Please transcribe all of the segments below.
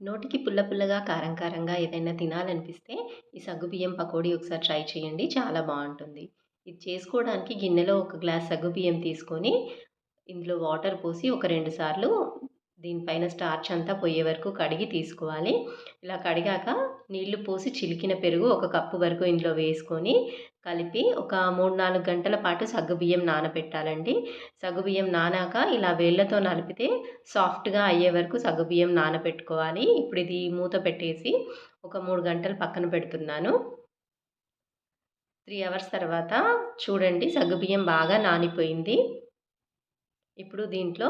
నోటికి పుల్ల పుల్లగా కారం కారంగా ఏదైనా తినాలనిపిస్తే ఈ సగ్గుబియ్యం పకోడీ ఒకసారి ట్రై చేయండి చాలా బాగుంటుంది. ఇది చేసుకోవడానికి గిన్నెలో ఒక గ్లాస్ సగ్గుబియ్యం తీసుకొని ఇందులో వాటర్ పోసి ఒక రెండు సార్లు దీనిపైన స్టార్చ్ అంతా పోయే వరకు కడిగి తీసుకోవాలి. ఇలా కడిగాక నీళ్ళు పోసి చిలికిన పెరుగు ఒక కప్పు వరకు ఇందులో వేసుకొని కలిపి ఒక మూడు నాలుగు గంటల పాటు సగ్గుబియ్యం నానబెట్టాలండి సగ్గుబియ్యం నానాక ఇలా వేళ్ళతో నలిపితే సాఫ్ట్గా అయ్యే వరకు సగ్గుబియ్యం నానబెట్టుకోవాలి ఇప్పుడు ఇది మూత పెట్టేసి ఒక మూడు గంటలు పక్కన పెడుతున్నాను. త్రీ అవర్స్ తర్వాత చూడండి సగ్గుబియ్యం బాగా నానిపోయింది. ఇప్పుడు దీంట్లో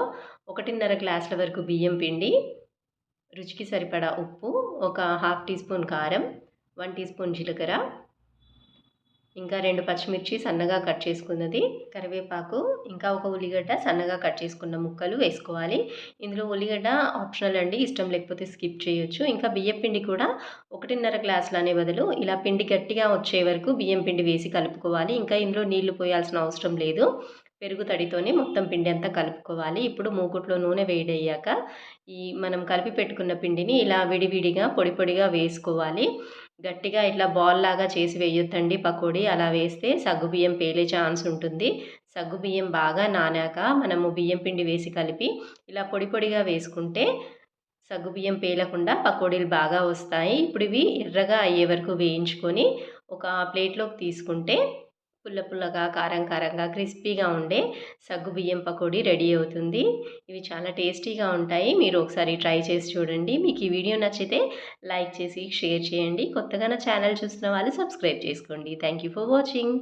ఒకటిన్నర గ్లాసుల వరకు బియ్యం పిండి రుచికి సరిపడా ఉప్పు ఒక హాఫ్ టీ స్పూన్ కారం వన్ టీ స్పూన్ జీలకర్ర ఇంకా రెండు పచ్చిమిర్చి సన్నగా కట్ చేసుకున్నది కరివేపాకు ఇంకా ఒక ఉల్లిగడ్డ సన్నగా కట్ చేసుకున్న ముక్కలు వేసుకోవాలి. ఇందులో ఉల్లిగడ్డ ఆప్షనల్ అండి ఇష్టం లేకపోతే స్కిప్ చేయొచ్చు. ఇంకా బియ్యం పిండి కూడా ఒకటిన్నర గ్లాసులు అనే బదులు ఇలా పిండి గట్టిగా వచ్చే వరకు బియ్యం పిండి వేసి కలుపుకోవాలి. ఇంకా ఇందులో నీళ్ళు పోయాల్సిన అవసరం లేదు. పెరుగు తడితోనే మొత్తం పిండి అంతా కలుపుకోవాలి. ఇప్పుడు మూకుట్లో నూనె వేడయ్యాక ఈ మనం కలిపి పెట్టుకున్న పిండిని ఇలా విడివిడిగా పొడి పొడిగా వేసుకోవాలి. గట్టిగా ఇట్లా బాల్ లాగా చేసి వేయొద్దండి పకోడీ. అలా వేస్తే సగ్గుబియ్యం పేలే ఛాన్స్ ఉంటుంది. సగ్గుబియ్యం బాగా నానాక మనము బియ్యం పిండి వేసి కలిపి ఇలా పొడి పొడిగా వేసుకుంటే సగ్గుబియ్యం పేలకుండా పకోడీలు బాగా వస్తాయి. ఇప్పుడు ఇవి ఎర్రగా అయ్యే వరకు వేయించుకొని ఒక ప్లేట్లోకి తీసుకుంటే పుల్ల పుల్లగా కారం కారంగా క్రిస్పీగా ఉండే సగ్గు బియ్యం పకోడీ రెడీ అవుతుంది. ఇవి చాలా టేస్టీగా ఉంటాయి. మీరు ఒకసారి ట్రై చేసి చూడండి. మీకు ఈ వీడియో నచ్చితే లైక్ చేసి షేర్ చేయండి. కొత్తగా నా ఛానల్ చూసిన వాళ్ళు సబ్స్క్రైబ్ చేసుకోండి. Thank you for watching.